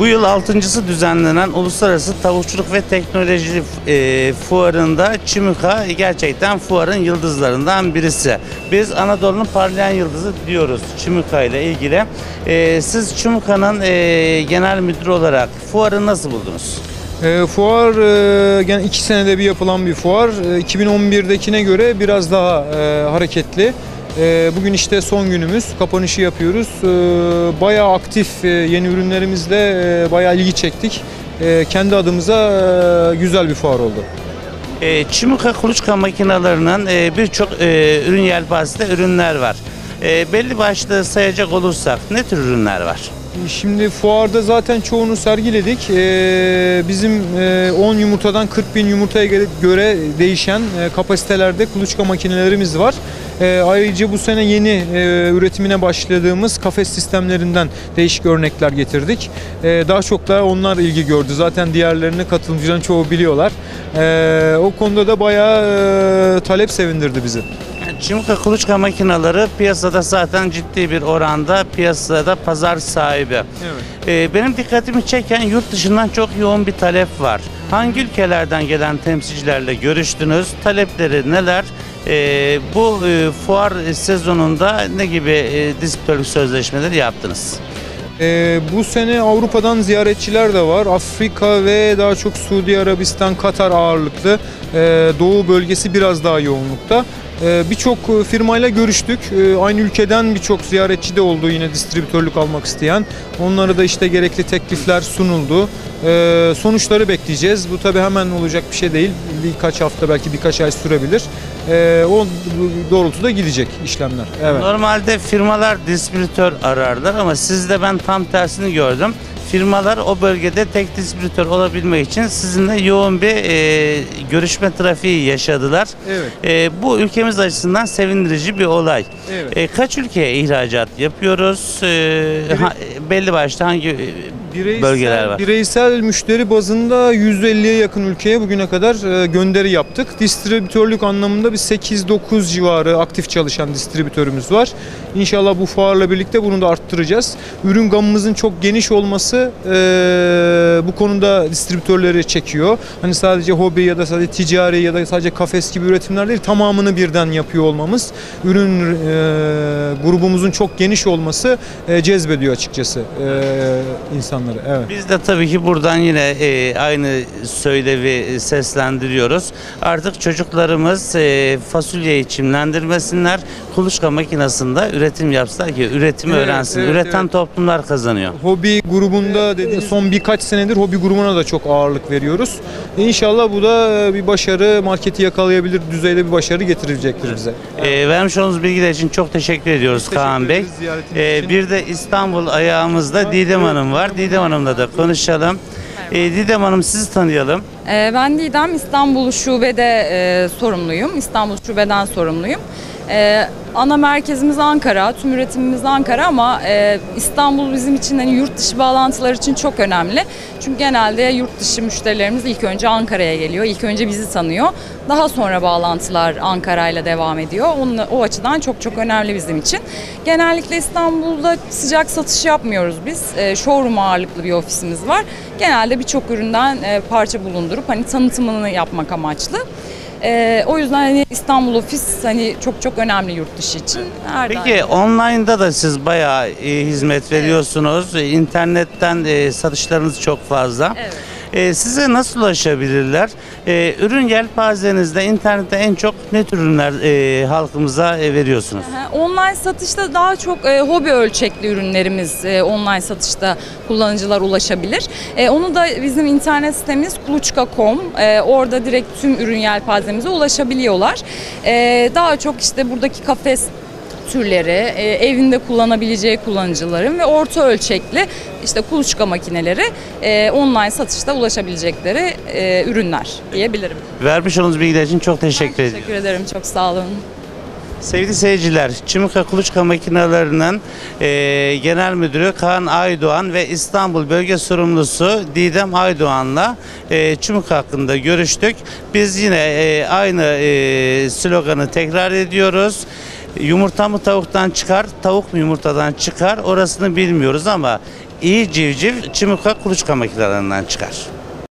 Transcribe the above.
Bu yıl altıncısı düzenlenen Uluslararası Tavukçuluk ve Teknoloji e, Fuarı'nda Çimika gerçekten fuarın yıldızlarından birisi. Biz Anadolu'nun parlayan yıldızı diyoruz Çimika ile ilgili. E, siz Çimika'nın e, genel müdürü olarak fuarı nasıl buldunuz? E, fuar e, gene iki senede bir yapılan bir fuar. E, 2011'dekine göre biraz daha e, hareketli. E, bugün işte son günümüz. Kapanışı yapıyoruz. E, bayağı aktif e, yeni ürünlerimizle e, bayağı ilgi çektik. E, kendi adımıza e, güzel bir fuar oldu. E, Çimika kuluçka makinelerinin e, birçok e, ürün yelpazesinde ürünler var. E, belli başlı sayacak olursak ne tür ürünler var? Şimdi fuarda zaten çoğunu sergiledik. Ee, bizim e, 10 yumurtadan 40 bin yumurtaya göre- göre değişen e, kapasitelerde kuluçka makinelerimiz var. Ee, ayrıca bu sene yeni e, üretimine başladığımız kafes sistemlerinden değişik örnekler getirdik. Ee, daha çok da onlar ilgi gördü. Zaten diğerlerini katılımcıların çoğu biliyorlar. Ee, o konuda da bayağı e, talep sevindirdi bizi. Çimka kuluçka makineleri piyasada zaten ciddi bir oranda piyasada pazar sahibi. Evet. Ee, benim dikkatimi çeken yurt dışından çok yoğun bir talep var. Hangi ülkelerden gelen temsilcilerle görüştünüz? Talepleri neler? Ee, bu e, fuar sezonunda ne gibi e, distribütörlük sözleşmeleri yaptınız? Ee, bu sene Avrupa'dan ziyaretçiler de var. Afrika ve daha çok Suudi Arabistan, Katar ağırlıklı. Ee, Doğu bölgesi biraz daha yoğunlukta. Ee, birçok firmayla görüştük. Ee, aynı ülkeden birçok ziyaretçi de oldu yine distribütörlük almak isteyen. Onlara da işte gerekli teklifler sunuldu. Ee, sonuçları bekleyeceğiz. Bu tabii hemen olacak bir şey değil. Birkaç hafta belki birkaç ay sürebilir. Ee, o doğrultuda gidecek işlemler. Evet. Normalde firmalar distribütör ararlar ama sizde ben tam tersini gördüm. Firmalar o bölgede tek distribütör olabilmek için sizinle yoğun bir e, görüşme trafiği yaşadılar. Evet. E, bu ülkemiz açısından sevindirici bir olay. Evet. E, kaç ülkeye ihracat yapıyoruz? E, ha- belli başlı hangi e, Bireysel, bölgeler var? Bireysel müşteri bazında 150'ye yakın ülkeye bugüne kadar e, gönderi yaptık. Distribütörlük anlamında bir 8-9 civarı aktif çalışan distribütörümüz var. İnşallah bu fuarla birlikte bunu da arttıracağız. Ürün gamımızın çok geniş olması e, bu konuda distribütörleri çekiyor. Hani sadece hobi ya da sadece ticari ya da sadece kafes gibi üretimler değil tamamını birden yapıyor olmamız. Ürün e, grubumuzun çok geniş olması e, cezbediyor açıkçası e, insanları. Evet. Biz de tabii ki buradan yine e, aynı söylevi seslendiriyoruz. Artık çocuklarımız e, fasulyeyi çimlendirmesinler, kuluçka makinesinde üretim yapsınlar ki üretimi Evet, öğrensin. evet, Üreten evet. toplumlar kazanıyor. Hobi grubunda dediğiniz son birkaç senedir hobi grubuna da çok ağırlık veriyoruz. İnşallah bu da e, bir başarı, marketi yakalayabilir düzeyde bir başarı getirecektir bize. E, vermiş olduğunuz bilgiler için çok teşekkür ediyoruz Teşekkür Kaan Bey. E, bir de İstanbul ayağımızda Didem Hanım var. Didem Hanım'la da konuşalım. E, Didem Hanım sizi tanıyalım. Ee, Ben Didem İstanbul Şube'de e, sorumluyum. İstanbul Şube'den sorumluyum. Ee, ana merkezimiz Ankara, tüm üretimimiz Ankara ama e, İstanbul bizim için hani yurt dışı bağlantılar için çok önemli. Çünkü genelde yurt dışı müşterilerimiz ilk önce Ankara'ya geliyor, ilk önce bizi tanıyor. Daha sonra bağlantılar Ankara ile devam ediyor. Onun, o açıdan çok çok önemli bizim için. Genellikle İstanbul'da sıcak satış yapmıyoruz biz. E, showroom ağırlıklı bir ofisimiz var. Genelde birçok üründen e, parça bulundurup hani tanıtımını yapmak amaçlı. E, o yüzden hani İstanbul ofis hani çok çok önemli yurt dışı için. Her Peki daim. online'da da siz bayağı e, hizmet veriyorsunuz. E, İnternetten e, satışlarınız çok fazla. Evet. E, size nasıl ulaşabilirler? E, ürün yelpazenizde internette en çok ne tür ürünler e, halkımıza e, veriyorsunuz? Online satışta daha çok e, hobi ölçekli ürünlerimiz e, online satışta kullanıcılar ulaşabilir. E, onu da bizim internet sitemiz kuluçka.com. E, orada direkt tüm ürün yelpazemize ulaşabiliyorlar. E, daha çok işte buradaki kafes türleri, e, evinde kullanabileceği kullanıcıların ve orta ölçekli işte kuluçka makineleri e, online satışta ulaşabilecekleri e, ürünler diyebilirim. Vermiş olduğunuz bilgiler için çok teşekkür ediyorum. Teşekkür ederim, çok sağ olun. Sevgili seyirciler, Çimika Kuluçka Makinelerinin e, Genel Müdürü Kaan Aydoğan ve İstanbul Bölge Sorumlusu Didem Aydoğan'la e, Çimika hakkında görüştük. Biz yine e, aynı e, sloganı tekrar ediyoruz. Yumurta mı tavuktan çıkar, tavuk mu yumurtadan çıkar orasını bilmiyoruz ama iyi civciv Çimika kuluçka makinelerinden çıkar.